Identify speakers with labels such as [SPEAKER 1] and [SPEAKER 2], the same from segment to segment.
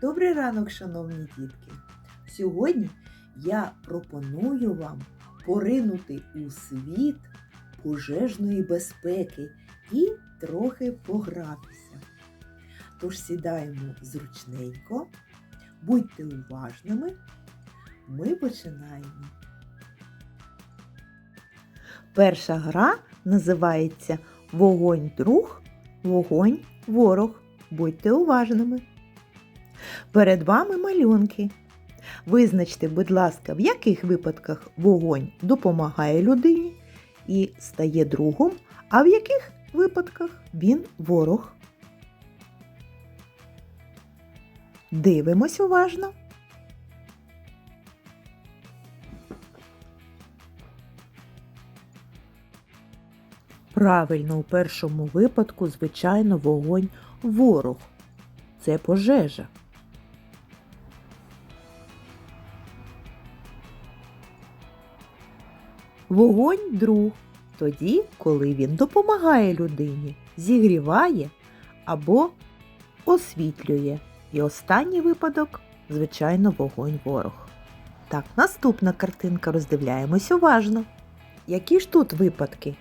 [SPEAKER 1] Добрий ранок, шановні дітки! Сьогодні я пропоную вам поринути у світ пожежної безпеки і трохи погратися. Тож сідаємо зручненько, будьте уважними. Ми починаємо. Перша гра називається Вогонь друг, вогонь ворог. Будьте уважними. Перед вами малюнки. Визначте, будь ласка, в яких випадках вогонь допомагає людині і стає другом, а в яких випадках він ворог. Дивимось уважно. Правильно, у першому випадку, звичайно, вогонь ворог. Це пожежа. Вогонь друг тоді, коли він допомагає людині, зігріває або освітлює. І останній випадок, звичайно, вогонь ворог. Так, наступна картинка роздивляємось уважно. Які ж тут випадки?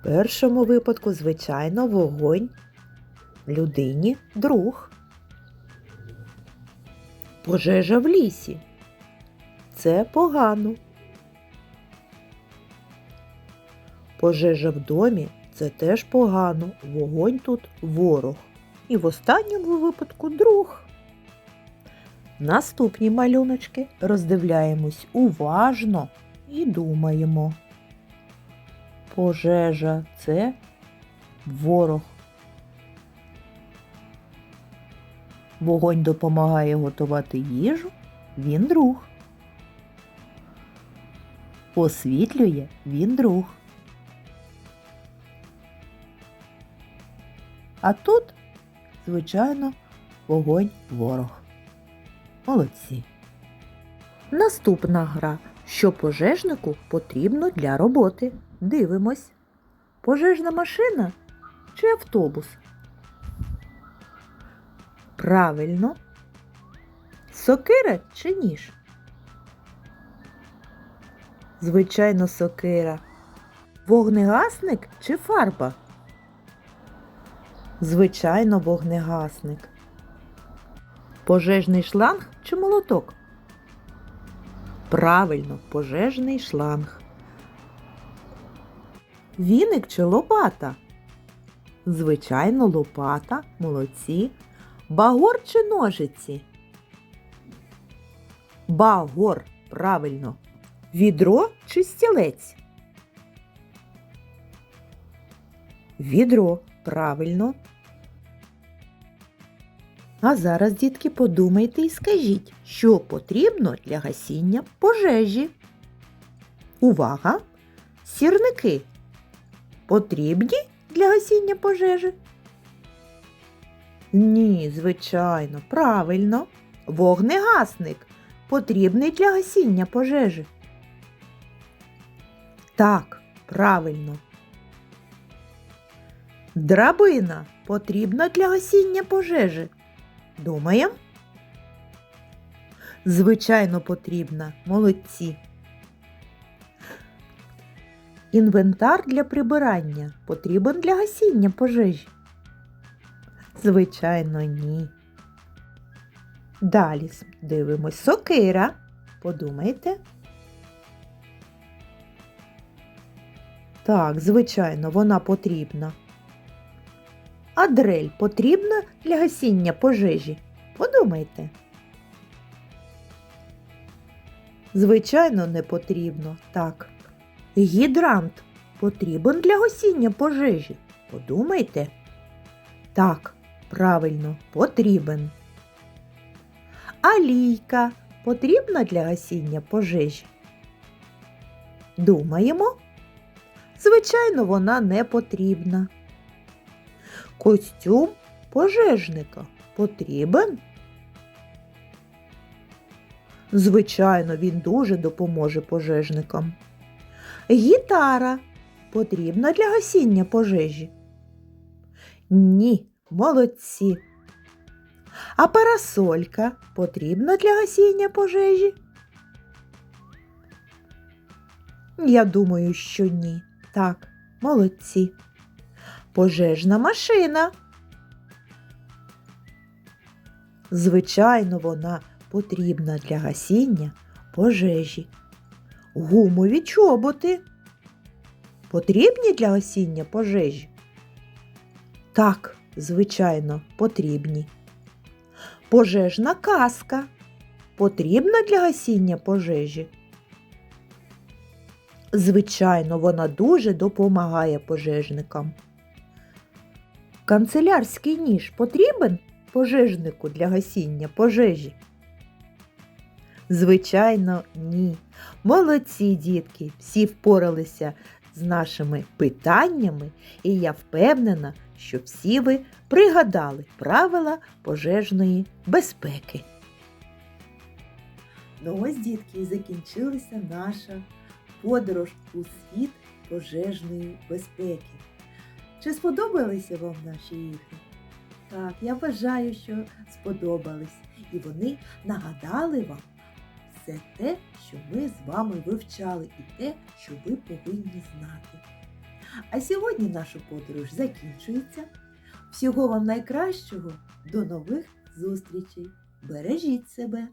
[SPEAKER 1] В першому випадку, звичайно, вогонь людині друг. Пожежа в лісі. Це погано. Пожежа в домі це теж погано. Вогонь тут ворог. І в останньому випадку друг. Наступні малюночки роздивляємось уважно і думаємо. Пожежа це ворог. Вогонь допомагає готувати їжу, він друг. Освітлює він друг. А тут, звичайно, вогонь ворог. Молодці. Наступна гра. Що пожежнику потрібно для роботи? Дивимось. Пожежна машина чи автобус? Правильно. Сокира чи ніж? Звичайно, сокира. Вогнегасник чи фарба? Звичайно, вогнегасник. Пожежний шланг чи молоток? Правильно, пожежний шланг. Віник чи лопата? Звичайно, лопата, молодці. Багор чи ножиці? Багор, правильно. Відро чи стілець? Відро, правильно. А зараз, дітки, подумайте і скажіть, що потрібно для гасіння пожежі. Увага! Сірники потрібні для гасіння пожежі? Ні, звичайно, правильно. Вогнегасник потрібний для гасіння пожежі. Так, правильно. Драбина потрібна для гасіння пожежі. Думаємо? Звичайно, потрібна. Молодці. Інвентар для прибирання потрібен для гасіння пожежі. Звичайно, ні. Далі дивимось сокира. Подумайте. Так, звичайно, вона потрібна. А дрель потрібна для гасіння пожежі? Подумайте. Звичайно, не потрібно. Так. Гідрант потрібен для гасіння пожежі? Подумайте. Так, правильно, потрібен. А лійка потрібна для гасіння пожежі? Думаємо? Звичайно, вона не потрібна. Костюм пожежника потрібен? Звичайно, він дуже допоможе пожежникам. Гітара потрібна для гасіння пожежі? Ні, молодці. А парасолька потрібна для гасіння пожежі? Я думаю, що ні. Так, молодці. Пожежна машина. Звичайно, вона потрібна для гасіння пожежі. Гумові чоботи потрібні для гасіння пожежі? Так, звичайно, потрібні. Пожежна каска потрібна для гасіння пожежі? Звичайно, вона дуже допомагає пожежникам. Канцелярський ніж потрібен пожежнику для гасіння пожежі? Звичайно, ні. Молодці дітки, всі впоралися з нашими питаннями, і я впевнена, що всі ви пригадали правила пожежної безпеки. Ну ось, дітки, і закінчилася наша подорож у світ пожежної безпеки. Чи сподобалися вам наші ігри? Так, я вважаю, що сподобались, і вони нагадали вам все те, що ми з вами вивчали, і те, що ви повинні знати. А сьогодні наша подорож закінчується. Всього вам найкращого, до нових зустрічей! Бережіть себе!